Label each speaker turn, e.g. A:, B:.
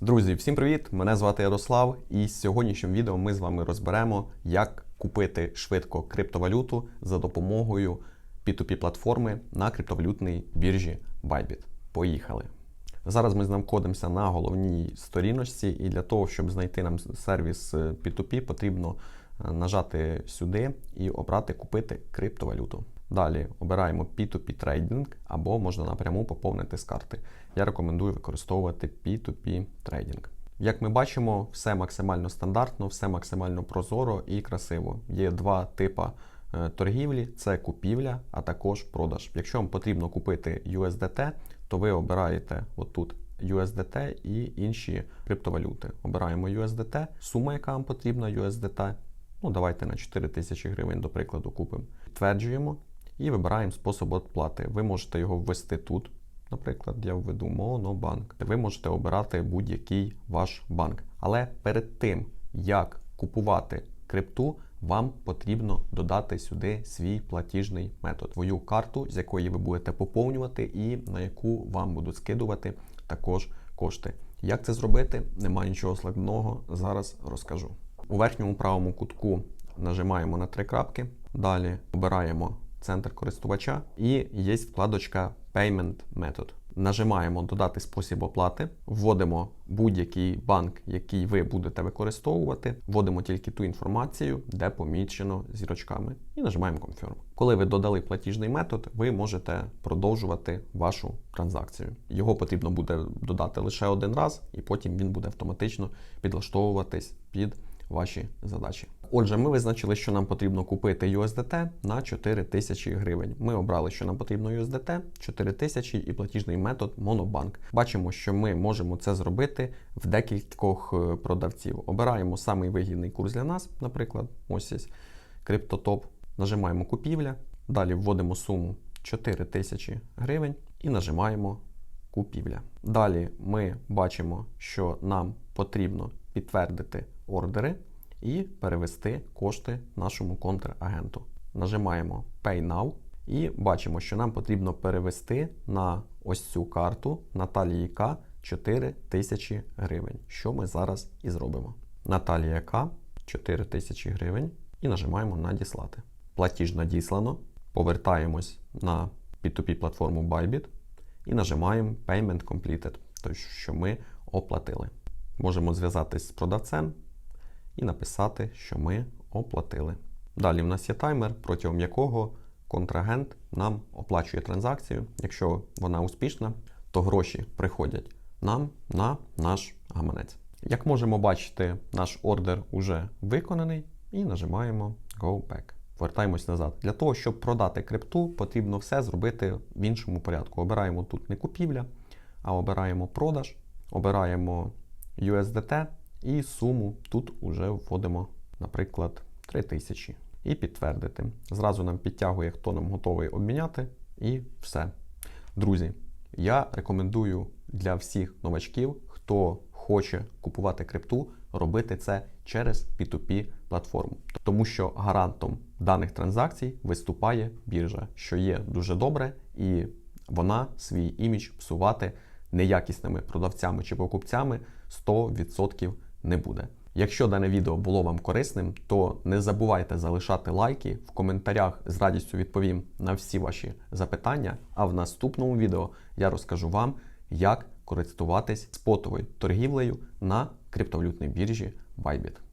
A: Друзі, всім привіт! Мене звати Ярослав, і з сьогоднішнім відео ми з вами розберемо, як купити швидко криптовалюту за допомогою P2P платформи на криптовалютній біржі Bybit. Поїхали! Зараз ми знаходимося на головній сторіночці, і для того, щоб знайти нам сервіс е, P2P, потрібно нажати сюди і обрати купити криптовалюту. Далі обираємо P2P трейдинг або можна напряму поповнити з карти. Я рекомендую використовувати P2P трейдинг. Як ми бачимо, все максимально стандартно, все максимально прозоро і красиво. Є два типи е, торгівлі: це купівля, а також продаж. Якщо вам потрібно купити USDT, то ви обираєте отут USDT і інші криптовалюти. Обираємо USDT, сума, яка вам потрібна, USDT. Ну, давайте на 4 тисячі гривень, до прикладу, купимо. Підтверджуємо і вибираємо спосіб оплати. Ви можете його ввести тут. Наприклад, я введу Монобанк. Ви можете обирати будь-який ваш банк. Але перед тим, як купувати крипту, вам потрібно додати сюди свій платіжний метод, свою карту, з якої ви будете поповнювати, і на яку вам будуть скидувати також кошти. Як це зробити? Немає нічого складного. Зараз розкажу. У верхньому правому кутку нажимаємо на три крапки. Далі обираємо центр користувача і є вкладочка Payment Method. Нажимаємо Додати спосіб оплати, вводимо будь-який банк, який ви будете використовувати, вводимо тільки ту інформацію, де помічено зірочками, і нажимаємо Confirm. Коли ви додали платіжний метод, ви можете продовжувати вашу транзакцію. Його потрібно буде додати лише один раз, і потім він буде автоматично підлаштовуватись під ваші задачі. Отже, ми визначили, що нам потрібно купити USDT на 4 тисячі гривень. Ми обрали, що нам потрібно USDT 4 тисячі і платіжний метод Monobank. Бачимо, що ми можемо це зробити в декількох е, продавців. Обираємо самий вигідний курс для нас, наприклад, ось є CryptoTop. Нажимаємо купівля, далі вводимо суму 4 тисячі гривень і нажимаємо купівля. Далі ми бачимо, що нам потрібно підтвердити ордери і перевести кошти нашому контрагенту. Нажимаємо Pay Now і бачимо, що нам потрібно перевести на ось цю карту Наталії К 4 тисячі гривень, що ми зараз і зробимо. Наталія К 4 тисячі гривень і нажимаємо Надіслати. Платіж надіслано. Повертаємось на P2P платформу Bybit і нажимаємо Payment Completed, тобто, що ми оплатили. Можемо зв'язатись з продавцем і написати, що ми оплатили. Далі в нас є таймер, протягом якого контрагент нам оплачує транзакцію. Якщо вона успішна, то гроші приходять нам на наш гаманець. Як можемо бачити, наш ордер уже виконаний, і нажимаємо Go Back. Вертаємось назад. Для того, щоб продати крипту, потрібно все зробити в іншому порядку. Обираємо тут не купівля, а обираємо продаж, обираємо USDT і суму тут вже вводимо, наприклад, 3000 і підтвердити. Зразу нам підтягує, хто нам готовий обміняти, і все. Друзі, я рекомендую для всіх новачків, хто хоче купувати крипту, робити це через P2P платформу, тому що гарантом даних транзакцій виступає біржа, що є дуже добре, і вона свій імідж псувати неякісними продавцями чи покупцями 100% не буде. Якщо дане відео було вам корисним, то не забувайте залишати лайки в коментарях. З радістю відповім на всі ваші запитання. А в наступному відео я розкажу вам, як користуватись спотовою торгівлею на криптовалютній біржі Bybit.